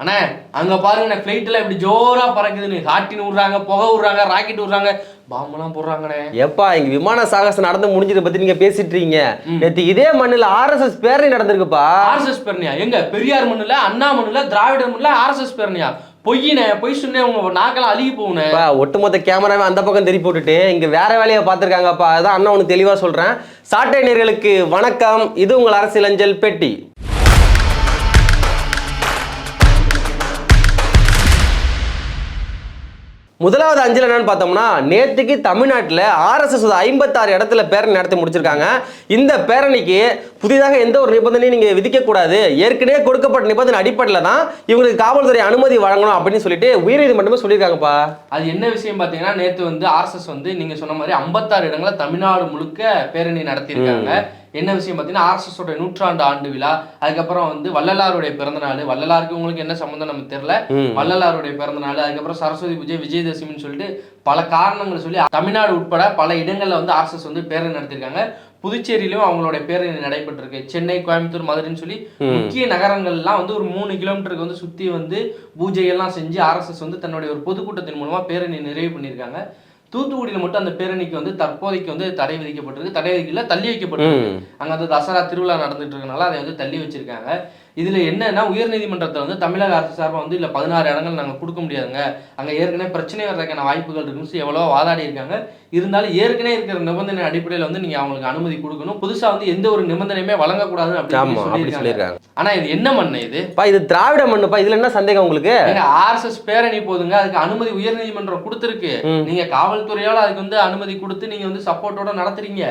அண்ணா அங்க பாருங்கண்ணே ஃபிளைட்ல இப்படி ஜோரா பறக்குதுன்னு. காட்டின்னு விடுறாங்க புகை விடுறாங்க ராக்கெட் விடுறாங்க. பாம்பெல்லாம் போடுறாங்கண்ணே. எப்பா இங்க விமான சாகசம் நடந்து முடிஞ்சதை பத்தி நீங்க பேசிட்டு இருக்கீங்க நேத்து இதே மண்ணுல ஆர்எஸ்எஸ் பேரணி நடந்திருக்குப்பா. ஆர்எஸ்எஸ் பேரணியா? எங்க? பெரியார் மண்ணுல அண்ணா மண்ணுல திராவிடர் மண்ணுல ஆர்எஸ்எஸ் பேரணியா? பொய்யினே பொய் சொன்னேன் உங்க நாக்கெல்லாம் அழுகி அப்பா, ஒட்டுமொத்த கேமராவை அந்த பக்கம் திருப்பி போட்டுட்டு இங்க வேற வேலையை பார்த்துருக்காங்கப்பா. அதான் அண்ணா உனக்கு தெளிவா சொல்றேன். சாட்டை நேர்களுக்கு வணக்கம். இது உங்கள் அரசியல் அஞ்சல் பெட்டி. முதலாவது அஞ்சல் என்னன்னு பார்த்தோம்னா நேத்துக்கு தமிழ்நாட்டில் ஆர்எஸ்எஸ் ஐம்பத்தாறு இடத்துல பேரணி நடத்தி முடிச்சிருக்காங்க. இந்த பேரணிக்கு புதிதாக எந்த ஒரு நிபந்தனையும் நீங்க விதிக்கக்கூடாது ஏற்கனவே கொடுக்கப்பட்ட நிபந்தனை அடிப்படையில் தான் இவங்களுக்கு காவல்துறை அனுமதி வழங்கணும் அப்படின்னு சொல்லிட்டு உயர்நீதிமன்றமே சொல்லியிருக்காங்கப்பா. அது என்ன விஷயம் பாத்தீங்கன்னா நேத்து வந்து ஆர்எஸ்எஸ் வந்து நீங்க சொன்ன மாதிரி 56 இடங்கள தமிழ்நாடு முழுக்க பேரணி நடத்தியிருக்காங்க. என்ன விஷயம் பார்த்தீங்கன்னா ஆர்எஸ்எஸ் ஓட நூற்றாண்டு ஆண்டு விழா. அதுக்கப்புறம் வந்து வள்ளலாருடைய பிறந்த நாள். வள்ளலாருக்கு உங்களுக்கு என்ன சம்மந்தம் நமக்கு தெரியல. வள்ளலாருடைய பிறந்த நாள். அதுக்கப்புறம் சரஸ்வதி பூஜை விஜயதசமின்னு சொல்லிட்டு பல காரணங்கள் சொல்லி தமிழ்நாடு உட்பட பல இடங்கள்ல வந்து ஆர்எஸ்எஸ் வந்து பேரணி நடத்திருக்காங்க. புதுச்சேரியிலும் அவங்களோட பேரணி நடைபெற்றிருக்கு. சென்னை கோயம்புத்தூர் மதுரைன்னு சொல்லி முக்கிய நகரங்கள்லாம் வந்து ஒரு மூணு கிலோமீட்டருக்கு வந்து சுத்தி வந்து பூஜையெல்லாம் செஞ்சு ஆர்எஸ்எஸ் வந்து தன்னுடைய ஒரு பொதுக்கூட்டத்தின் மூலமா பேரணி நிறைவு பண்ணியிருக்காங்க. தூத்துக்குடியில் மட்டும் அந்த பேரணிக்கு வந்து தற்போதைக்கு வந்து தடை விதிக்கப்பட்டிருக்கு. தடை விதிக்கல தள்ளி வைக்கப்பட்டிருக்கு. அங்க வந்து தசரா திருவிழா நடந்துட்டு இருக்கனால அதை வந்து தள்ளி வச்சிருக்காங்க. இதுல என்னன்னா உயர்நீதிமன்றத்துல வந்து தமிழக அரசு சார்பா வந்து இல்ல பதினாறு இடங்கள் நாங்க கொடுக்க முடியாதுங்க. அங்க ஏற்கனவே பிரச்சனை வர்றதுக்கான வாய்ப்புகள் இருக்குன்னு சொல்லி எவ்வளவோ வாதாடி இருக்காங்க. இருந்தாலும் ஏற்கனவே இருக்கிற நிபந்தனை அடிப்படையில வந்து நீங்க அவங்களுக்கு அனுமதி கொடுக்கணும். புதுசா வந்து எந்த ஒரு நிபந்தனையுமே வழங்கக்கூடாதுன்னு அப்படி சொல்லி சொல்லியிருக்காங்க. ஆனா இது என்ன மண்ணு இது? இது திராவிட மண்ணுப்பா இதுல என்ன சந்தேகம் உங்களுக்கு? ஆர்எஸ்எஸ் பேரணி போதுங்க அதுக்கு அனுமதி உயர்நீதிமன்றம் கொடுத்துருக்கு. ம். நீங்க காவல்துறையால அதுக்கு வந்து அனுமதி கொடுத்து நீங்க வந்து சப்போர்ட்டோட நடத்துறீங்க.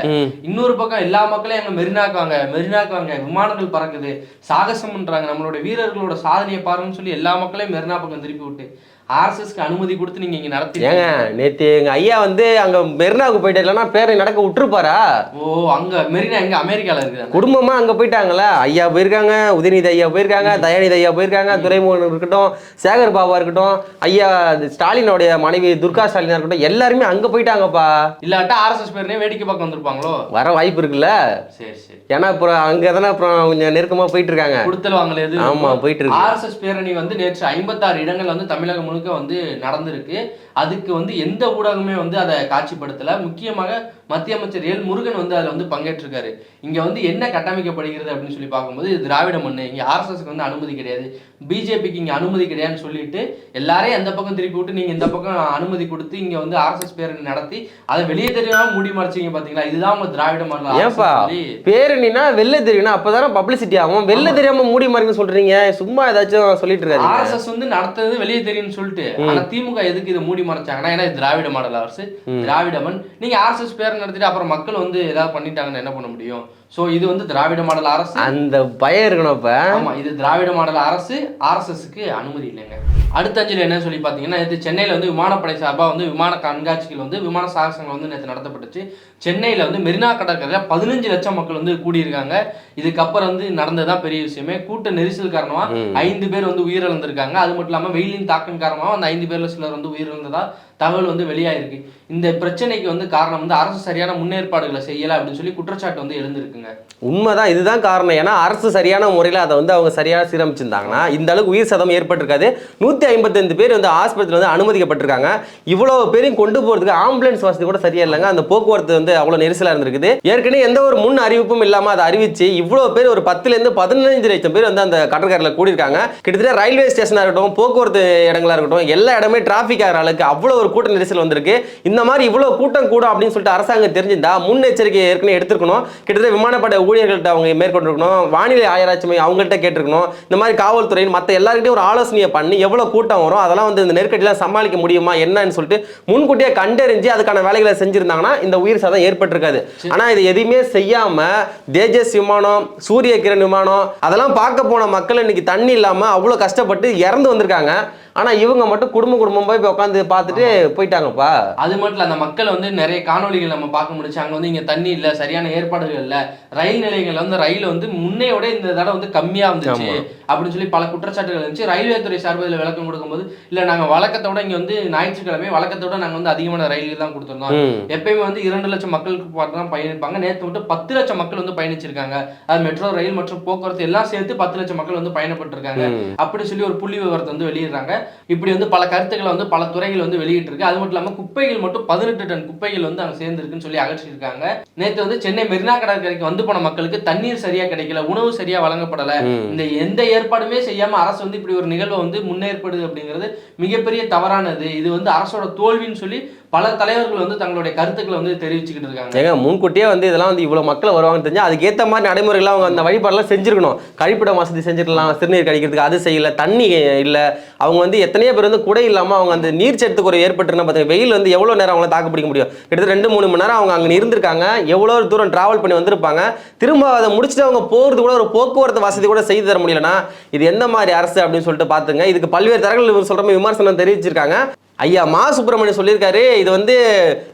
இன்னொரு பக்கம் எல்லா மக்களையும் அங்க மெரினாக்கு வாங்க மெரினாக்கு வாங்க விமானங்கள் பறக்குது. சாகசம் பண்ணுறாங்க நம்மளோட வீரர்களோட சாதனையை பாருங்கன்னு சொல்லி எல்லா மக்களையும் மெரினா பக்கம் திருப்பி விட்டு ஆர்எஸ்எஸ்க்கு அனுமதி கொடுத்து நீங்க இங்க நடத்தி ஏங்க நேத்து எங்க ஐயா வந்து அங்க மெரினாவுக்கு போயிட்டு இல்லைன்னா பேரணி நடக்க விட்டுருப்பாரா? ஓ அங்க மெரினா எங்க அமெரிக்கால இருக்குது குடும்பமா அங்க போயிட்டாங்கல்ல? ஐயா போயிருக்காங்க உதயநிதி ஐயா போயிருக்காங்க தயாநிதி ஐயா போயிருக்காங்க துரைமுகன் இருக்கட்டும் சேகர் பாபா இருக்கட்டும் ஐயா ஸ்டாலினுடைய மனைவி துர்கா ஸ்டாலினா இருக்கட்டும் எல்லாருமே அங்க போயிட்டாங்கப்பா. இல்லாட்டா ஆர்எஸ்எஸ் பேரணியே வேடிக்கை பார்க்க வந்திருப்பாங்களோ? வர வாய்ப்பு இருக்குல்ல? சரி சரி. ஏன்னா அப்புறம் அங்க தானே அப்புறம் கொஞ்சம் நெருக்கமா போயிட்டு இருக்காங்க. எது? ஆமா போயிட்டு இருக்கு. ஆர்எஸ்எஸ் பேரணி வந்து நேற்று ஐம்பத்தாறு இடங்கள் வந்து தமிழகம் முழுக்க வந்து நடந்திருக்கு. அதுக்கு வந்து எந்த ஊடகமே வந்து அதை காட்சிப்படுத்தல. முக்கியமாக மத்திய அமைச்சர் எல் முருகன் வந்து அதில் வந்து பங்கேற்றிருக்காரு. இங்க வந்து என்ன கட்டமைக்கப்படுகிறது அப்படின்னு சொல்லி பார்க்கும்போது இது திராவிட மண்ணு இங்க ஆர்எஸ்எஸ்க்கு வந்து அனுமதி கிடையாது. பிஜேபிக்கு இங்க அனுமதி கிடையாதுன்னு சொல்லிட்டு எல்லாரையும் அந்த பக்கம் திருப்பி விட்டு நீங்க இந்த பக்கம் அனுமதி கொடுத்து இங்க வந்து ஆர்எஸ்எஸ் பேரணி நடத்தி அதை வெளியே தெரியாம மூடி மறைச்சீங்க பாத்தீங்களா? இதுதான் உங்க திராவிட ஏன்பா சொல்லி பேரணினா வெளில தெரியும்னா அப்பதானே பப்ளிசிட்டி ஆகும். வெளில தெரியாம மூடி மறைன்னு சொல்றீங்க. சும்மா ஏதாச்சும் சொல்லிட்டு இருக்காரு ஆர்எஸ்எஸ் வந்து நடத்துறது வெளியே தெரியும்னு சொல்லிட்டு ஆனா திமுக எதுக்கு இதை மூடி மறைச்சாங்கன்னா ஏன்னா இது திராவிட மாடல் அரசு. திராவிட மண். நீங்க ஆர்எஸ்எஸ் பேர் நடத்திட்டு அப்புறம் மக்கள் வந்து ஏதாவது பண்ணிட்டாங்கன்னு என்ன பண்ண முடியும்? சோ இது வந்து திராவிட மாடல் அரசு. அந்த பயம் இருக்கணும் இப்ப. ஆமா இது திராவிட மாடல் அரசு ஆர்எஸ்எஸ்க்கு அனுமதி இல்லைங்க. அடுத்த அஞ்சல் என்ன சொல்லி பார்த்தீங்கன்னா நேற்று சென்னையில் வந்து விமானப்படை சார்பாக வந்து விமான கண்காட்சிகள் வந்து விமான சாகசங்கள் வந்து நேற்று நடத்தப்பட்டுச்சு. சென்னையில் வந்து மெரினா கடற்கரையில் பதினஞ்சு லட்சம் மக்கள் வந்து கூடியிருக்காங்க. இதுக்கப்புறம் வந்து நடந்ததுதான் பெரிய விஷயமே. கூட்ட நெரிசல் காரணமாக ஐந்து பேர் வந்து உயிரிழந்திருக்காங்க. அது மட்டும் இல்லாமல் வெயிலின் தாக்கம் காரணமாக அந்த ஐந்து பேர்ல சிலர் வந்து உயிரிழந்ததா தகவல் வந்து வெளியாயிருக்கு. இந்த பிரச்சனைக்கு வந்து காரணம் வந்து அரசு சரியான முன்னேற்பாடுகளை செய்யல அப்படின்னு சொல்லி குற்றச்சாட்டு வந்து எழுந்திருக்குங்க. உண்மைதான் இதுதான் காரணம். ஏன்னா அரசு சரியான முறையில் அதை வந்து அவங்க சரியாக சீரமைச்சிருந்தாங்கன்னா இந்த அளவுக்கு உயிர் சதம் ஏற்பட்டிருக்காது. நூற்றி ஐம்பத்தஞ்சு பேர் வந்து ஆஸ்பத்திரியில் வந்து அனுமதிக்கப்பட்டிருக்காங்க. இவ்வளோ பேரையும் கொண்டு போகிறதுக்கு ஆம்புலன்ஸ் வசதி கூட சரியா இல்லைங்க அந்த போக்குவரத்து வந்து அவ்வளோ நெரிசலாக இருந்திருக்குது. ஏற்கனவே எந்த ஒரு முன் அறிவிப்பும் இல்லாமல் அதை அறிவிச்சு இவ்வளோ பேர் ஒரு பத்துலேருந்து பதினஞ்சு லட்சம் பேர் வந்து அந்த கடற்கரையில் கூடியிருக்காங்க. கிட்டத்தட்ட ரயில்வே ஸ்டேஷனாக இருக்கட்டும் போக்குவரத்து இடங்களா இருக்கட்டும் எல்லா இடமே டிராஃபிக் ஆகிற அளவுக்கு அவ்வளோ ஒரு கூட்ட நெரிசல் வந்திருக்கு. இந்த மாதிரி இவ்வளோ கூட்டம் கூடும் அப்படின்னு சொல்லிட்டு அரசாங்கம் தெரிஞ்சிருந்தா முன்னெச்சரிக்கை ஏற்கனவே எடுத்திருக்கணும். கிட்டத்தட்ட விமானப்படை ஊழியர்கள்ட்ட அவங்க மேற்கொண்டிருக்கணும். வானிலை மையம் அவங்கள்ட்ட கேட்டிருக்கணும். இந்த மாதிரி காவல்துறை மற்ற எல்லாருக்கிட்டையும் ஒரு ஆலோசனையை பண்ணி எவ்வளோ கூட்டம் வரும் அதெல்லாம் வந்து இந்த நெருக்கடியெல்லாம் சமாளிக்க முடியுமா என்னன்னு சொல்லிட்டு முன்கூட்டியே கண்டறிஞ்சு அதுக்கான வேலைகளை செஞ்சிருந்தாங்கன்னா இந்த உயிர் சதம் ஏற்பட்டிருக்காது. ஆனா இது எதுவுமே செய்யாம தேஜஸ் விமானம் சூரிய கிரண் விமானம் அதெல்லாம் பார்க்க போன மக்கள் இன்னைக்கு தண்ணி இல்லாம அவ்வளோ கஷ்டப்பட்டு இறந்து வந்திருக்காங்க. ஆனா இவங்க மட்டும் குடும்ப குடும்பம் போய் உட்காந்து பார்த்துட்டு போயிட்டாங்கப்பா. அது மட்டும் இல்ல அந்த மக்கள் வந்து நிறைய காணொளிகள் நம்ம பார்க்க முடிச்சு அங்க வந்து இங்க தண்ணி இல்ல சரியான ஏற்பாடுகள் இல்ல. ரயில் நிலையங்கள்ல வந்து ரயில் வந்து முன்னையோட இந்த தடவை வந்து கம்மியா வந்துச்சு அப்படின்னு சொல்லி பல குற்றச்சாட்டுகள் இருந்துச்சு. ரயில்வே துறை சார்பில் விளக்கம் கொடுக்கும்போது இல்ல நாங்க வழக்கத்தை விட இங்க வந்து ஞாயிற்றுக்கிழமை வழக்கத்தை விட நாங்க வந்து அதிகமான ரயில்கள் தான் கொடுத்துருந்தோம். எப்பயுமே வந்து இரண்டு லட்சம் மக்களுக்கு பார்த்து தான் பயணிப்பாங்க. நேற்று மட்டும் பத்து லட்சம் மக்கள் வந்து பயணிச்சிருக்காங்க. அது மெட்ரோ ரயில் மற்றும் போக்குவரத்து எல்லாம் சேர்த்து பத்து லட்சம் மக்கள் வந்து பயணப்பட்டிருக்காங்க. அப்படி சொல்லி ஒரு புள்ளி விவரத்தை வந்து வெளியிடுறாங்க. இப்படி வந்து பல கருத்துக்களை வந்து பல துறைகள் வந்து வெளியிட்டு இருக்கு அது மட்டும் இல்லாம குப்பைகள் மட்டும் பதினெட்டு டன் குப்பைகள் வந்து அங்க சேர்ந்திருக்குன்னு சொல்லி அகற்றிருக்காங்க நேற்று வந்து சென்னை மெரினா கடற்கரைக்கு வந்து போன மக்களுக்கு தண்ணீர் சரியா கிடைக்கல உணவு சரியா வழங்கப்படல. இந்த எந்த ஏற்பாடுமே செய்யாம அரசு வந்து இப்படி ஒரு நிகழ்வை வந்து முன்னேற்படுது அப்படிங்கிறது மிகப்பெரிய தவறானது. இது வந்து அரசோட தோல்வின்னு சொல்லி பல தலைவர்கள் வந்து தங்களுடைய கருத்துக்களை வந்து தெரிவிச்சுக்கிட்டு இருக்காங்க. ஏங்க முன்கூட்டியே வந்து இதெல்லாம் வந்து இவ்வளோ மக்கள் வருவாங்கன்னு தெரிஞ்சா அதுக்கேற்ற மாதிரி நடைமுறைகள் அவங்க அந்த வழிபாடெல்லாம் செஞ்சிருக்கணும். கழிப்பிடம் வசதி செஞ்சிடலாம் சிறுநீர் கழிக்கிறதுக்கு அது செய்யல தண்ணி இல்லை. அவங்க வந்து எத்தனையோ பேர் வந்து குடை இல்லாமல் அவங்க அந்த நீர் சத்துக்கு ஒரு ஏற்பட்டுருன்னா பார்த்தீங்க வெயில் வந்து எவ்வளோ நேரம் அவங்கள தாக்கு பிடிக்க முடியும். கிட்டத்தட்ட ரெண்டு மூணு மணி நேரம் அவங்க அங்கே இருந்திருக்காங்க எவ்வளோ தூரம் டிராவல் பண்ணி வந்திருப்பாங்க. திரும்ப அதை முடிச்சுட்டு அவங்க போகிறது கூட ஒரு போக்குவரத்து வசதி கூட செய்து தர முடியலன்னா இது எந்த மாதிரி அரசு அப்படின்னு சொல்லிட்டு பார்த்துங்க. இதுக்கு பல்வேறு தரங்கள் சொல்கிற மாதிரி விமர்சனம் தெரிவிச்சிருக்காங்க. ஐயா மா சுப்பிரமணியன் சொல்லியிருக்காரு இது வந்து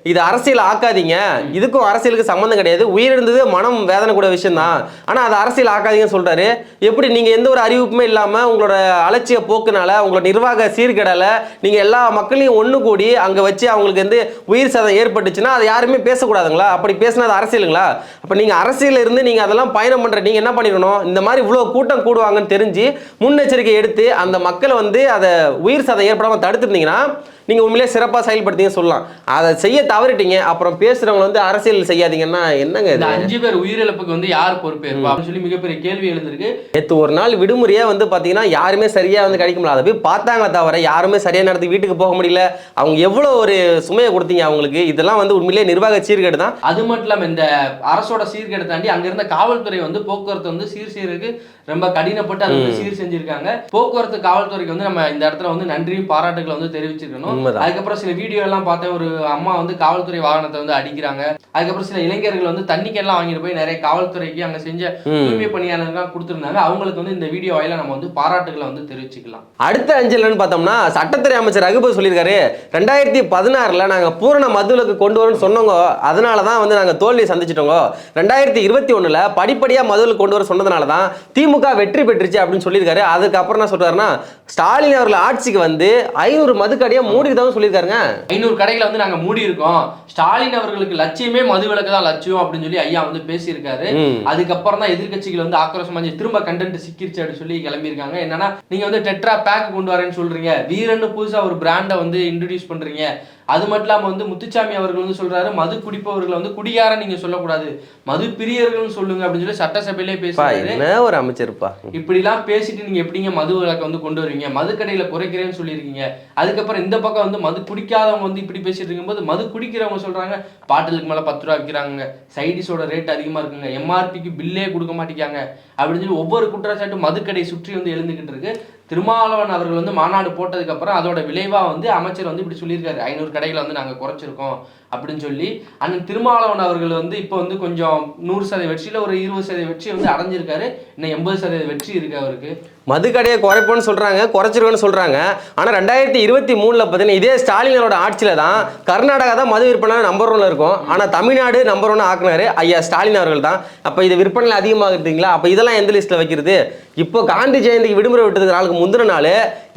இது அரசியல் ஆக்காதீங்க. இதுக்கும் அரசியலுக்கு சம்மந்தம் கிடையாது. உயிரிழந்தது மனம் வேதனை கூட விஷயம் தான் ஆனால் அது அரசியல் ஆக்காதீங்கன்னு சொல்கிறாரு எப்படி நீங்கள் எந்த ஒரு அறிவிப்புமே இல்லாமல் உங்களோட அலட்சிய போக்குனால உங்களோட நிர்வாக சீர்கேடால நீங்கள் எல்லா மக்களையும் ஒன்று கூடி அங்கே வச்சு அவங்களுக்கு வந்து உயிர் சதம் ஏற்பட்டுச்சுன்னா அதை யாருமே பேசக்கூடாதுங்களா? அப்படி பேசினா அது அரசியலுங்களா? இப்போ நீங்கள் அரசியலில் இருந்து நீங்கள் அதெல்லாம் பயணம் பண்ணுற நீங்கள் என்ன பண்ணிடணும் இந்த மாதிரி இவ்வளோ கூட்டம் கூடுவாங்கன்னு தெரிஞ்சு முன்னெச்சரிக்கை எடுத்து அந்த மக்களை வந்து அதை உயிர் சதை ஏற்படாமல் தடுத்துருந்தீங்கன்னா நீங்கள் உண்மையிலே சிறப்பாக செயல்படுத்தீங்க சொல்லலாம். அதை செய்ய தவறிட்டீங்க அப்புறம் பேசுகிறவங்க வந்து அரசியல் செய்யாதீங்கன்னா என்னங்க இது? அஞ்சு பேர் உயிரிழப்புக்கு வந்து யார் பொறுப்பேற்பா? அப்படின்னு சொல்லி மிகப்பெரிய கேள்வி எழுந்திருக்கு. நேற்று ஒரு நாள் விடுமுறையே வந்து பார்த்தீங்கன்னா யாருமே சரியாக வந்து கிடைக்க முடியல. அதை போய் பார்த்தாங்க தவிர யாருமே சரியான நேரத்துக்கு வீட்டுக்கு போக முடியல. அவங்க எவ்வளோ ஒரு சுமையை கொடுத்தீங்க அவங்களுக்கு? இதெல்லாம் வந்து உண்மையிலேயே நிர்வாக சீர்கேடு தான். அது மட்டும் இல்லாம இந்த அரசோட சீர்கேடை தாண்டி அங்க இருந்த காவல்துறை வந்து போக்குவரத்து வந்து சீர் செய்யறதுக்கு ரொம்ப கடினப்பட்டு அதை வந்து சீர் செஞ்சிருக்காங்க. போக்குவரத்து காவல்துறைக்கு வந்து நம்ம இந்த இடத்துல வந்து நன்றியும் பாராட்டுகளை வந்து தெரிவிச்சிருக்கணும். அதுக்கப்புறம் சில வீடியோ எல்லாம் பார்த்தேன் ஒரு அம்மா வந்து காவல்துறை வாகனத்தை வந்து அடிக்கிறாங்க. அதுக்கப்புறம் சில இளைஞர்கள் வந்து தண்ணி எல்லாம் வாங்கிட்டு போய் நிறைய காவல்துறைக்கு அங்க செஞ்ச தூய்மை பணியாளர்கள் கொடுத்துருந்தாங்க. அவங்களுக்கு வந்து இந்த வீடியோ வாயில நம்ம வந்து பாராட்டுகளை வந்து தெரிவிச்சுக்கலாம். அடுத்த அஞ்சல்னு பார்த்தோம்னா சட்டத்துறை அமைச்சர் ரகுபதி சொல்லியிருக்காரு ரெண்டாயிரத்தி பதினாறுல நாங்கள் பூரண மதுவிலக்கு கொண்டு வரோம்னு சொன்னோங்க அதனால தான் வந்து நாங்கள் தோல்வியை சந்திச்சிட்டோங்க. ரெண்டாயிரத்தி இருபத்தி ஒண்ணுல படிப்படியாக மதுவிலக்கு கொண்டு வர சொன்னதுனால தான் திமுக வெற்றி பெற்றுச்சு அப்படின்னு சொல்லியிருக்காரு. அதுக்கப்புறம் என்ன சொல்றாருன்னா ஸ்டாலின் அவர்கள் ஆட்சிக்கு வந்து ஐநூறு மதுக்கடையை மூடிதான் சொல்லியிருக்காருங்க. ஐநூறு கடைகளை வந்து நாங்க மூடி இருக்கோம் ஸ்டாலின் அவர்களுக்கு லட்சியமே மதுவிலக்கு தான் லட்சியம் அப்படின்னு சொல்லி ஐயா வந்து பேசியிருக்காரு. அதுக்கப்புறம் தான் எதிர்க்கட்சிகள் வந்து ஆக்ரோஷமா. திரும்ப கண்டென்ட் சிக்கிருச்சு அப்படின்னு சொல்லி கிளம்பியிருக்காங்க. என்னன்னா நீங்க வந்து டெட்ரா பேக் கொண்டு வரேன்னு சொல்றீங்க. வீரன்னு புதுசா ஒரு பிராண்டை வந்து இன்ட்ரடியூஸ் பண்றீங்க. அது மட்டும் இல்லாம வந்து முத்துச்சாமி அவர்கள் வந்து சொல்றாரு மது குடிப்பவர்களை வந்து குடியார நீங்க சொல்லக்கூடாது. மது பிரியர்கள்னு சொல்லுங்க அப்படின்னு சொல்லி சட்டசபையிலே பேசுறாரு. ஒரு அமைச்சர்ப்பா? இப்படிலாம் பேசிட்டு நீங்க எப்படிங்க மது விலக்கை வந்து கொண்டு வருவீங்க? மது கடையில குறைக்கிறேன்னு சொல்லியிருக்கீங்க. அதுக்கப்புறம் இந்த பக்கம் வந்து மது குடிக்காதவங்க வந்து இப்படி பேசிட்டு இருக்கும்போது மது குடிக்கிறவங்க சொல்றாங்க பாட்டிலுக்கு மேல பத்து ரூபா விற்கிறாங்க சைடிஸோட ரேட் அதிகமா இருக்குங்க. எம்ஆர்பிக்கு பில்லே கொடுக்க மாட்டேங்காங்க அப்படின்னு சொல்லி ஒவ்வொரு குற்றச்சாட்டும் மதுக்கடை சுற்றி வந்து எழுந்துகிட்டு இருக்கு. திருமாவளவன் அவர்கள் வந்து மாநாடு போட்டதுக்கப்புறம் அதோட விளைவாக வந்து அமைச்சர் வந்து இப்படி சொல்லியிருக்காரு. ஐநூறு கடைகளை வந்து நாங்கள் குறைச்சிருக்கோம். அப்படின்னு சொல்லி அண்ணன் திருமாவளவன் அவர்கள் வந்து இப்போ வந்து கொஞ்சம் நூறு சதவீத வெற்றியில ஒரு இருபது சதவீத வெற்றி வந்து அடைஞ்சிருக்காரு. இன்னும் எண்பது சதவீத வெற்றி இருக்கு அவருக்கு. மதுக்கடையை குறைப்போம்னு சொல்றாங்க குறைச்சிருவோம்னு சொல்றாங்க. ஆனா ரெண்டாயிரத்தி இருபத்தி மூணுல பார்த்தீங்கன்னா இதே ஸ்டாலினோட ஆட்சியில தான் கர்நாடகா தான் மது விற்பனை நம்பர் ஒன்ல இருக்கும். ஆனா தமிழ்நாடு நம்பர் ஒன் ஆக்குனாரு ஐயா ஸ்டாலின் அவர்கள் தான். அப்ப இது விற்பனையில் அதிகமாகுதுங்களா? அப்ப இதெல்லாம் எந்த லிஸ்ட்ல வைக்கிறது? இப்போ காந்தி ஜெயந்திக்கு விடுமுறை விட்டதுக்கு நாளுக்கு முந்தின நாள்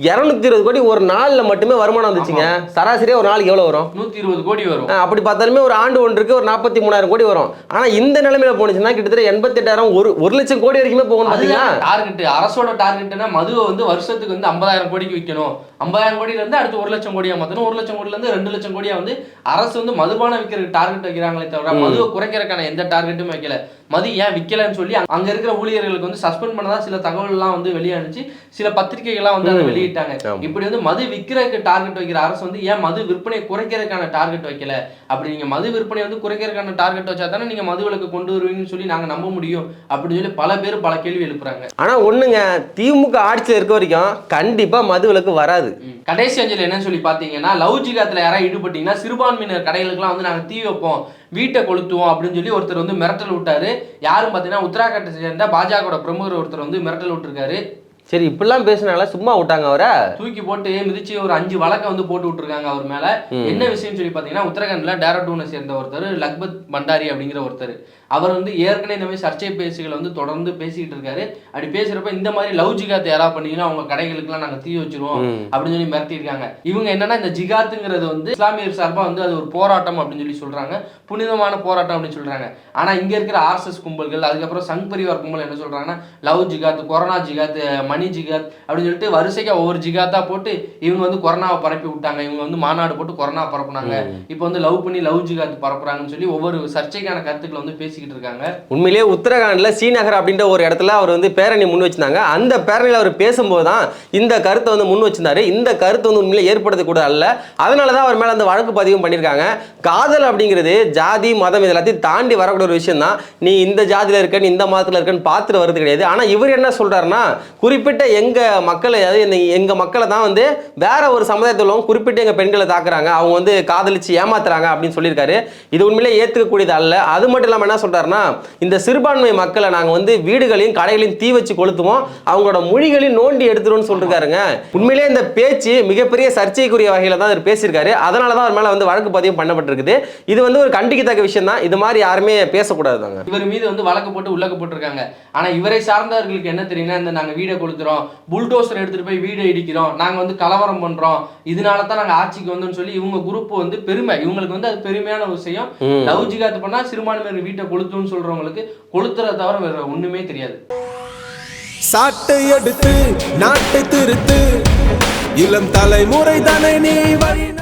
இரநூத்தி இருபது கோடி ஒரு நாள்ல மட்டுமே வருமானம் வந்துச்சுங்க. சராசரியா ஒரு நாளைக்கு எவ்வளவு வரும்? நூத்தி இருபது கோடி வரும். அப்படி பார்த்தாலுமே ஒரு ஆண்டு ஒன்றுக்கு ஒரு நாற்பத்தி மூணாயிரம் கோடி வரும். ஆனா இந்த நிலைமையில போனுச்சுன்னா கிட்டத்தட்ட எண்பத்தெட்டாயிரம் ஒரு ஒரு லட்சம் கோடி வரைக்குமே போகணும் பாத்தீங்களா? அதுதான் டார்கெட் அரசோட டார்கெட்னா மதுவை வந்து வருஷத்துக்கு வந்து ஐம்பதாயிரம் கோடிக்கு விற்கணும் ஐம்பதாயிரம் கோடியில இருந்து அடுத்து ஒரு லட்சம் கோடியா மாத்தணும். ஒரு லட்சம் கோடியில இருந்து ரெண்டு லட்சம் கோடியா வந்து அரசு வந்து மதுபானம் விற்கிறதுக்கு டார்கெட் வைக்கிறாங்களே தவிர மதுவை குறைக்கிறதுக்கான எந்த டார்கெட்டும் வைக்கல. மது ஏன் விற்கலன்னு சொல்லி அங்க- இருக்கிற ஊழியர்களுக்கு வந்து சஸ்பெண்ட் பண்ணதா சில தகவல்லாம் வந்து வெளியானுச்சு. சில பத்திரிகைகள்லாம் வந்து அதை. வெளியிட்டாங்க. இப்படி வந்து மது விற்கிறதுக்கு டார்கெட் வைக்கிற அரசு வந்து ஏன் மது விற்பனையை குறைக்கிறதுக்கான டார்கெட் வைக்கல? அப்படி நீங்க மது விற்பனை வந்து குறைக்கிறதுக்கான டார்கெட் வச்சா தானே நீங்க மது விலக்கு கொண்டு வருவீங்கன்னு சொல்லி நாங்க நம்ப முடியும் அப்படின்னு சொல்லி பல பேர் பல கேள்வி எழுப்புறாங்க. ஆனா ஒண்ணுங்க திமுக ஆட்சியில் இருக்க வரைக்கும் கண்டிப்பா மது விலக்கு வராது. கடைசி அஞ்சல் என்னன்னு சொல்லி பார்த்தீங்கன்னா லவ் ஜிகாத்தில் யாராவது ஈடுபட்டீங்கன்னா சிறுபான்மையினர் கடைகளுக்குலாம் வந்து நாங்கள் தீ வைப்போம் வீட்டை கொளுத்துவோம் அப்படின்னு சொல்லி ஒருத்தர் வந்து மிரட்டல் விட்டாரு. யாரும் பார்த்தீங்கன்னா உத்தராகண்டை சேர்ந்த பாஜகவோட பிரமுகர் ஒருத்தர் வந்து மிரட்டல் விட்டுருக்காரு. சரி இப்படிலாம் பேசினால சும்மா விட்டாங்க அவரை? தூக்கி போட்டு மிதிச்சு ஒரு அஞ்சு வழக்கை வந்து போட்டு விட்டுருக்காங்க அவர் மேல. என்ன விஷயம் சொல்லி பார்த்தீங்கன்னா உத்தரகாண்ட்ல டேராடூனை சேர்ந்த ஒருத்தர் லக்பத் பண்டாரி அப்படிங்கிற ஒருத்தர். அவர் வந்து ஏற்கனவே இந்த மாதிரி சர்ச்சை பேசுகளை வந்து தொடர்ந்து பேசிக்கிட்டு இருக்காரு. அப்படி பேசுறப்ப இந்த மாதிரி லவ் ஜிகாத் யாராவது பண்ணீங்கன்னா அவங்க கடைகளுக்குலாம் நாங்க தீ வச்சிருவோம் அப்படின்னு சொல்லி மிரட்டியிருக்காங்க. இவங்க என்னன்னா இந்த ஜிகாத்துங்கிறது வந்து இஸ்லாமியர் சார்பா வந்து அது ஒரு போராட்டம் அப்படின்னு சொல்லி சொல்றாங்க. புனிதமான போராட்டம் அப்படின்னு சொல்றாங்க. ஆனா இங்க இருக்கிற ஆர்எஸ்எஸ் கும்பல்கள் அதுக்கப்புறம் சங் பரிவார் கும்பல் என்ன சொல்றாங்கன்னா love jihad corona jihad money jihad அப்படின்னு சொல்லிட்டு வரிசைக்கா ஒவ்வொரு ஜிகாத்தா போட்டு இவங்க வந்து கொரோனாவை பரப்பி விட்டாங்க. இவங்க வந்து மாநாடு போட்டு கொரோனா பரப்புனாங்க. இப்போ வந்து லவ் பண்ணி லவ் ஜிகாத் பரப்புறாங்கன்னு சொல்லி ஒவ்வொரு சர்ச்சைக்கான கருத்துக்களை வந்து பேசிக்கிட்டு இருக்காங்க. உண்மையிலேயே உத்தரகாண்ட்ல ஸ்ரீநகர் அப்படின்ற ஒரு இடத்துல அவர் வந்து பேரணி முன் வச்சிருந்தாங்க. அந்த பேரணியில் அவர் பேசும்போது தான் இந்த கருத்தை வந்து முன் வச்சிருந்தாரு. இந்த கருத்து வந்து உண்மையிலே ஏற்படுத்தக்கூட அல்ல. அதனால தான் அவர் மேலே அந்த வழக்கு பதிவும் பண்ணியிருக்காங்க. காதல் அப்படிங்கிறது ஜாதி மதம் இதெல்லாத்தையும் தாண்டி வரக்கூடிய ஒரு விஷயம் தான் நீ இந்த ஜாதியில் இருக்கன்னு இந்த மதத்தில் இருக்கன்னு பார்த்துட்டு வர்றது கிடையாது. ஆனால் இவர் என்ன சொல்கிறாருன்னா குறிப்பிட்ட எங்கள் மக்களை அதாவது எங்கள் மக்களை தான் வந்து வேற ஒரு சமுதாயத்தில் உள்ளவங்க குறிப்பிட்ட எங்கள் பெண்களை தாக்குறாங்க. அவங்க வந்து காதலிச்சு ஏமாத்துறாங்க அப்படின்னு சொல்லியிருக்காரு. இது உண்மையிலே ஏற்றுக்கக்கூடியது அல்ல. அது மட்டும் இல்லாமல் என்ன சொல்றாருன்னா இந்த சிறுபான்மை மக்களை நாங்க வந்து வீடுகளையும் கடைகளையும் தீ வச்சு கொளுத்துவோம். அவங்களோட மொழிகளையும் நோண்டி எடுத்துருவோம்னு சொல்லிருக்காருங்க. உண்மையிலே இந்த பேச்சு மிகப்பெரிய சர்ச்சைக்குரிய வகையில தான் அவர் பேசியிருக்காரு. அதனால தான் அவர் மேல வந்து வழக்கு பதிவு பண்ணப்பட்டிருக்குது. இது வந்து ஒரு கண்டிக்கத்தக்க விஷயம் தான். இது மாதிரி யாருமே பேசக்கூடாதுங்க இவர் மீது வந்து வழக்கு போட்டு உள்ளக்க போட்டிருக்காங்க. ஆனா இவரை சார்ந்தவர்களுக்கு என்ன தெரியும்னா இந்த நாங்க வீடை கொடுத்துறோம் புல்டோசர் எடுத்துட்டு போய் வீடை இடிக்கிறோம். நாங்க வந்து கலவரம் பண்றோம். இதனால தான் நாங்க ஆட்சிக்கு வந்தோம்னு சொல்லி இவங்க குரூப் வந்து பெருமை. இவங்களுக்கு வந்து அது பெருமையான விஷயம். லவ் ஜிகாத் பண்ணா சிறுபான்மையினர் வீட்டை கொளுத்துன்னு சொல்றவங்களுக்கு கொளுத்துறத தவிர வேற ஒண்ணுமே தெரியாது. சாட்டை எடுத்து நாட்டை திருத்து. இளம் தலைமுறை தானே நீ வழி